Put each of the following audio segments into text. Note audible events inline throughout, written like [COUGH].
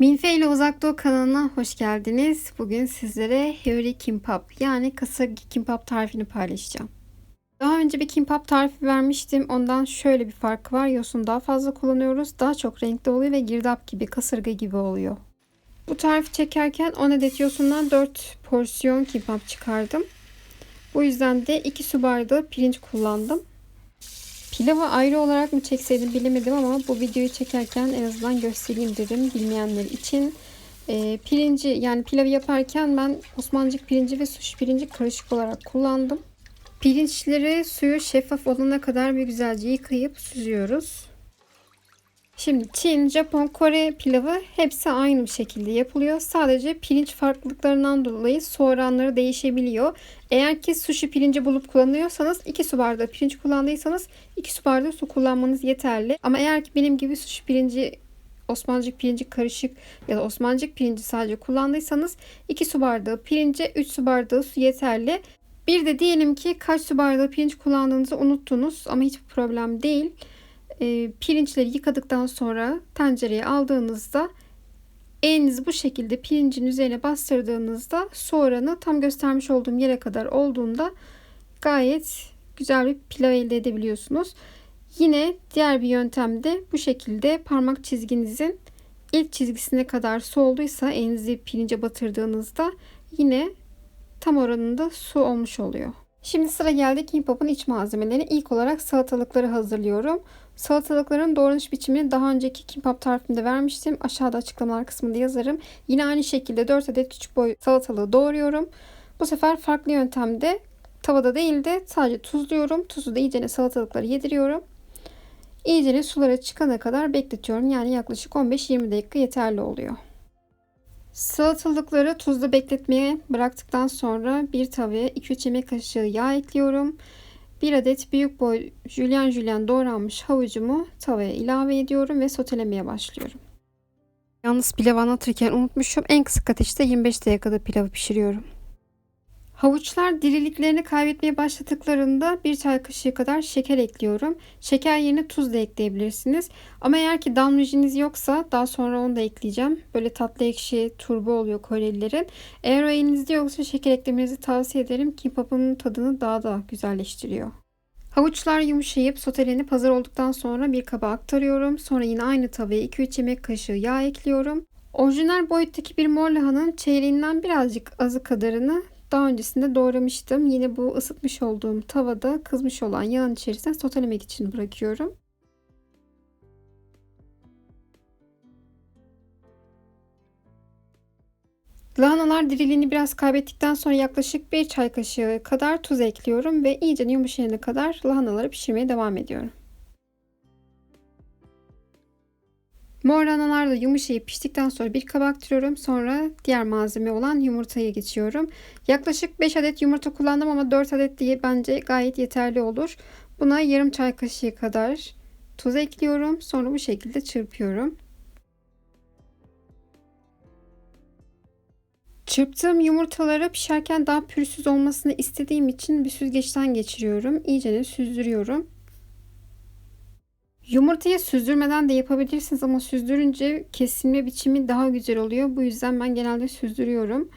Minfe ile Uzak Doğu kanalına hoş geldiniz. Bugün sizlere Hyori Kimbap yani kasagi kimbap tarifini paylaşacağım. Daha önce bir kimbap tarifi vermiştim. Ondan şöyle bir farkı var. Yosun daha fazla kullanıyoruz. Daha çok renkli oluyor ve girdap gibi, kasırga gibi oluyor. Bu tarifi çekerken 10 adet yosundan 4 porsiyon kimbap çıkardım. Bu yüzden de 2 su bardağı pirinç kullandım. Pilavı ayrı olarak mı çekseydim bilemedim ama bu videoyu çekerken en azından göstereyim dedim bilmeyenler için. E, pirinci yani pilavı yaparken ben Osmancık pirinci ve suş pirinci karışık olarak kullandım. Pirinçleri suyu şeffaf olana kadar bir güzelce yıkayıp süzüyoruz. Şimdi Çin, Japon, Kore pilavı hepsi aynı şekilde yapılıyor. Sadece pirinç farklılıklarından dolayı su oranları değişebiliyor. Eğer ki sushi pirinci bulup kullanıyorsanız 2 su bardağı pirinç kullandıysanız 2 su bardağı su kullanmanız yeterli. Ama eğer ki benim gibi sushi pirinci Osmancık pirinci karışık ya da Osmancık pirinci sadece kullandıysanız 2 su bardağı pirince 3 su bardağı su yeterli. Bir de diyelim ki kaç su bardağı pirinç kullandığınızı unuttunuz ama hiçbir problem değil e, pirinçleri yıkadıktan sonra tencereye aldığınızda elinizi bu şekilde pirincin üzerine bastırdığınızda su oranı tam göstermiş olduğum yere kadar olduğunda gayet güzel bir pilav elde edebiliyorsunuz. Yine diğer bir yöntemde bu şekilde parmak çizginizin ilk çizgisine kadar su olduysa elinizi pirince batırdığınızda yine tam oranında su olmuş oluyor. Şimdi sıra geldi kimbap'ın iç malzemeleri. İlk olarak salatalıkları hazırlıyorum. Salatalıkların doğranış biçimini daha önceki kimbap tarifimde vermiştim. Aşağıda açıklamalar kısmında yazarım. Yine aynı şekilde 4 adet küçük boy salatalığı doğruyorum. Bu sefer farklı yöntemde tavada değil de sadece tuzluyorum. Tuzu da iyicene salatalıkları yediriyorum. İyicene sulara çıkana kadar bekletiyorum. Yani yaklaşık 15-20 dakika yeterli oluyor. Salatalıkları tuzda bekletmeye bıraktıktan sonra bir tavaya 2-3 yemek kaşığı yağ ekliyorum. Bir adet büyük boy jülyen jülyen doğranmış havucumu tavaya ilave ediyorum ve sotelemeye başlıyorum. Yalnız pilav anlatırken unutmuşum. En kısık ateşte 25 dakikada pilavı pişiriyorum. Havuçlar diriliklerini kaybetmeye başladıklarında bir çay kaşığı kadar şeker ekliyorum. Şeker yerine tuz da ekleyebilirsiniz. Ama eğer ki damlacınız yoksa daha sonra onu da ekleyeceğim. Böyle tatlı ekşi turbo oluyor Korelilerin. Eğer o elinizde yoksa şeker eklemenizi tavsiye ederim. Kimbap'ın tadını daha da güzelleştiriyor. Havuçlar yumuşayıp sotelenip hazır olduktan sonra bir kaba aktarıyorum. Sonra yine aynı tavaya 2-3 yemek kaşığı yağ ekliyorum. Orijinal boyuttaki bir mor lahanın çeyreğinden birazcık azı kadarını daha öncesinde doğramıştım. Yine bu ısıtmış olduğum tavada kızmış olan yağın içerisine sotelemek için bırakıyorum. Lahanalar diriliğini biraz kaybettikten sonra yaklaşık bir çay kaşığı kadar tuz ekliyorum ve iyice yumuşayana kadar lahanaları pişirmeye devam ediyorum. Mor lahanalar da yumuşayıp piştikten sonra bir kaba aktarıyorum. Sonra diğer malzeme olan yumurtaya geçiyorum. Yaklaşık 5 adet yumurta kullandım ama 4 adet diye bence gayet yeterli olur. Buna yarım çay kaşığı kadar tuz ekliyorum. Sonra bu şekilde çırpıyorum. Çırptığım yumurtaları pişerken daha pürüzsüz olmasını istediğim için bir süzgeçten geçiriyorum. İyice süzdürüyorum. Yumurtayı süzdürmeden de yapabilirsiniz ama süzdürünce kesilme biçimi daha güzel oluyor. Bu yüzden ben genelde süzdürüyorum.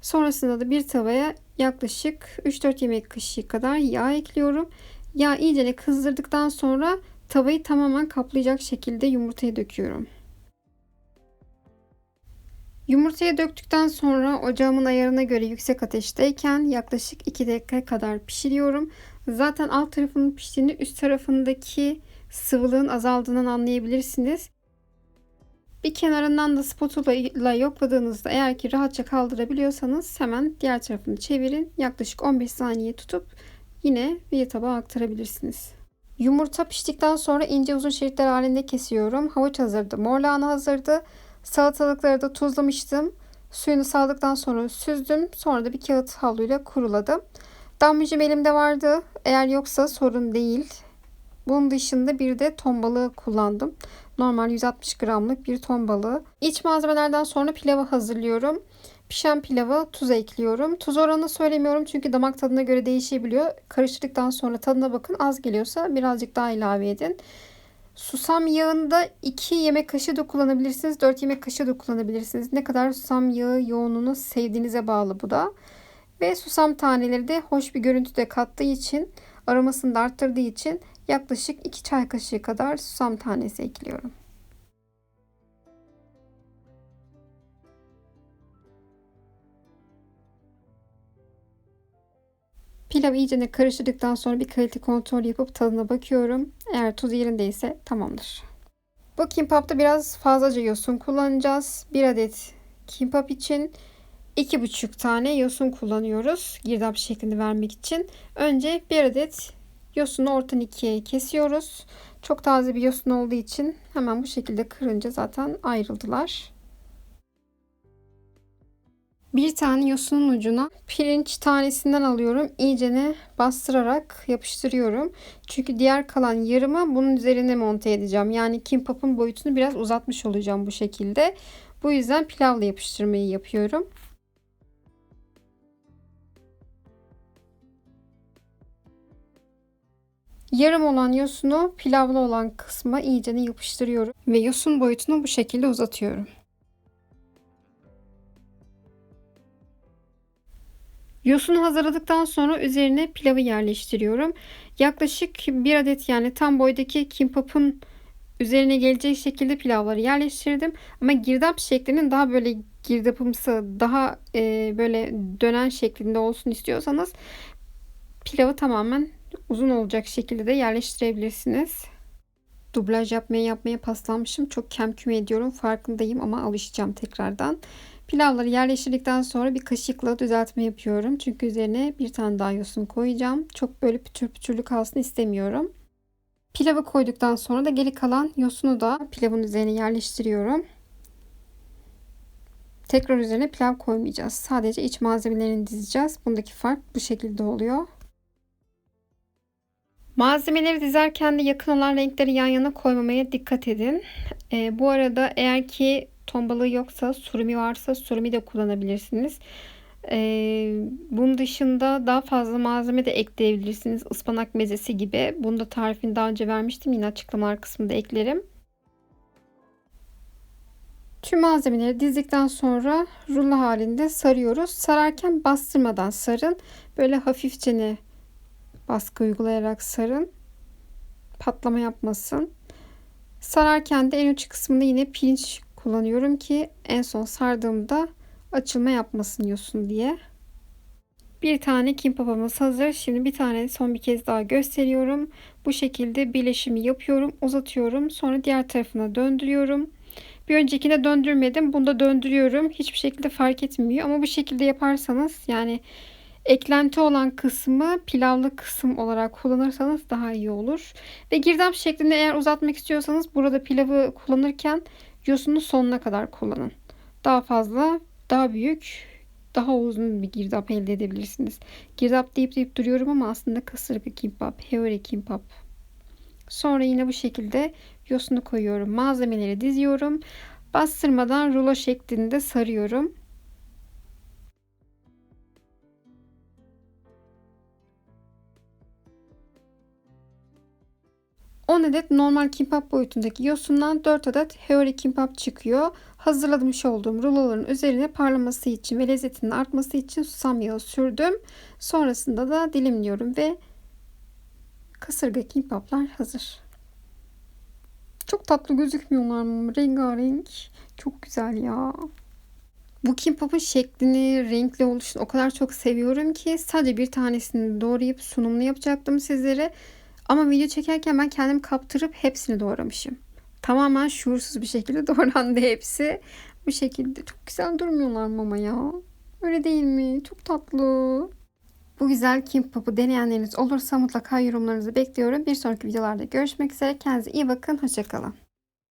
Sonrasında da bir tavaya yaklaşık 3-4 yemek kaşığı kadar yağ ekliyorum. Yağ iyice kızdırdıktan sonra tavayı tamamen kaplayacak şekilde yumurtayı döküyorum. Yumurtayı döktükten sonra ocağımın ayarına göre yüksek ateşteyken yaklaşık 2 dakika kadar pişiriyorum. Zaten alt tarafının piştiğini üst tarafındaki sıvılığın azaldığından anlayabilirsiniz. Bir kenarından da spatula ile yokladığınızda eğer ki rahatça kaldırabiliyorsanız hemen diğer tarafını çevirin. Yaklaşık 15 saniye tutup yine bir tabağa aktarabilirsiniz. Yumurta piştikten sonra ince uzun şeritler halinde kesiyorum. Havuç hazırdı, mor hazırdı. Salatalıkları da tuzlamıştım. Suyunu saldıktan sonra süzdüm. Sonra da bir kağıt havluyla kuruladım. Damlıcım elimde vardı. Eğer yoksa sorun değil. Bunun dışında bir de ton balığı kullandım. Normal 160 gramlık bir ton balığı. İç malzemelerden sonra pilavı hazırlıyorum. Pişen pilava tuz ekliyorum. Tuz oranını söylemiyorum çünkü damak tadına göre değişebiliyor. Karıştırdıktan sonra tadına bakın. Az geliyorsa birazcık daha ilave edin. Susam yağında 2 yemek kaşığı da kullanabilirsiniz. 4 yemek kaşığı da kullanabilirsiniz. Ne kadar susam yağı yoğunluğunu sevdiğinize bağlı bu da. Ve susam taneleri de hoş bir görüntü de kattığı için aromasını da arttırdığı için yaklaşık 2 çay kaşığı kadar susam tanesi ekliyorum. Pilav iyicene karıştırdıktan sonra bir kalite kontrol yapıp tadına bakıyorum. Eğer tuz yerindeyse tamamdır. Bu kimpapta biraz fazlaca yosun kullanacağız. Bir adet kimpap için 2,5 tane yosun kullanıyoruz. Girdap şeklini vermek için. Önce bir adet yosunu ortadan ikiye kesiyoruz. Çok taze bir yosun olduğu için hemen bu şekilde kırınca zaten ayrıldılar. Bir tane yosunun ucuna pirinç tanesinden alıyorum. İyicene bastırarak yapıştırıyorum. Çünkü diğer kalan yarımı bunun üzerine monte edeceğim. Yani kimpapın boyutunu biraz uzatmış olacağım bu şekilde. Bu yüzden pilavla yapıştırmayı yapıyorum. Yarım olan yosunu pilavlı olan kısma iyicene yapıştırıyorum. Ve yosun boyutunu bu şekilde uzatıyorum. Yosunu hazırladıktan sonra üzerine pilavı yerleştiriyorum. Yaklaşık bir adet yani tam boydaki kimpapın üzerine gelecek şekilde pilavları yerleştirdim. Ama girdap şeklinin daha böyle girdapımsı, daha e, böyle dönen şeklinde olsun istiyorsanız pilavı tamamen uzun olacak şekilde de yerleştirebilirsiniz. Dublaj yapmaya yapmaya paslanmışım. Çok kem küme ediyorum. Farkındayım ama alışacağım tekrardan. Pilavları yerleştirdikten sonra bir kaşıkla düzeltme yapıyorum. Çünkü üzerine bir tane daha yosun koyacağım. Çok böyle pütür pütürlü kalsın istemiyorum. Pilavı koyduktan sonra da geri kalan yosunu da pilavın üzerine yerleştiriyorum. Tekrar üzerine pilav koymayacağız. Sadece iç malzemelerini dizeceğiz. Bundaki fark bu şekilde oluyor. Malzemeleri dizerken de yakın olan renkleri yan yana koymamaya dikkat edin. Ee, bu arada eğer ki ton balığı yoksa surimi varsa surimi de kullanabilirsiniz. Ee, bunun dışında daha fazla malzeme de ekleyebilirsiniz. Ispanak mezesi gibi. Bunu da tarifini daha önce vermiştim. Yine açıklamalar kısmında eklerim. Tüm malzemeleri dizdikten sonra rulo halinde sarıyoruz. Sararken bastırmadan sarın. Böyle hafifçe baskı uygulayarak sarın. Patlama yapmasın. Sararken de en uç kısmında yine pirinç kullanıyorum ki en son sardığımda açılma yapmasın yosun diye. Bir tane kimpapamız hazır. Şimdi bir tane son bir kez daha gösteriyorum. Bu şekilde birleşimi yapıyorum. Uzatıyorum. Sonra diğer tarafına döndürüyorum. Bir öncekine döndürmedim. Bunda döndürüyorum. Hiçbir şekilde fark etmiyor. Ama bu şekilde yaparsanız yani eklenti olan kısmı pilavlı kısım olarak kullanırsanız daha iyi olur. Ve girdap şeklinde eğer uzatmak istiyorsanız burada pilavı kullanırken yosunu sonuna kadar kullanın. Daha fazla, daha büyük, daha uzun bir girdap elde edebilirsiniz. Girdap deyip deyip duruyorum ama aslında kasırga kimbap, heori kimbap. Sonra yine bu şekilde yosunu koyuyorum. Malzemeleri diziyorum. Bastırmadan rulo şeklinde sarıyorum. 10 adet normal kimbap boyutundaki yosundan 4 adet heori kimbap çıkıyor. Hazırlamış olduğum ruloların üzerine parlaması için ve lezzetinin artması için susam yağı sürdüm. Sonrasında da dilimliyorum ve kasırga kimbaplar hazır. Çok tatlı gözükmüyorlar mı? Rengarenk. Çok güzel ya. Bu kimbapın şeklini, renkli oluşunu o kadar çok seviyorum ki sadece bir tanesini doğrayıp sunumunu yapacaktım sizlere. Ama video çekerken ben kendimi kaptırıp hepsini doğramışım. Tamamen şuursuz bir şekilde [LAUGHS] doğrandı hepsi. Bu şekilde çok güzel durmuyorlar mama ya. Öyle değil mi? Çok tatlı. Bu güzel kimbap'ı deneyenleriniz olursa mutlaka yorumlarınızı bekliyorum. Bir sonraki videolarda görüşmek üzere. Kendinize iyi bakın. Hoşçakalın.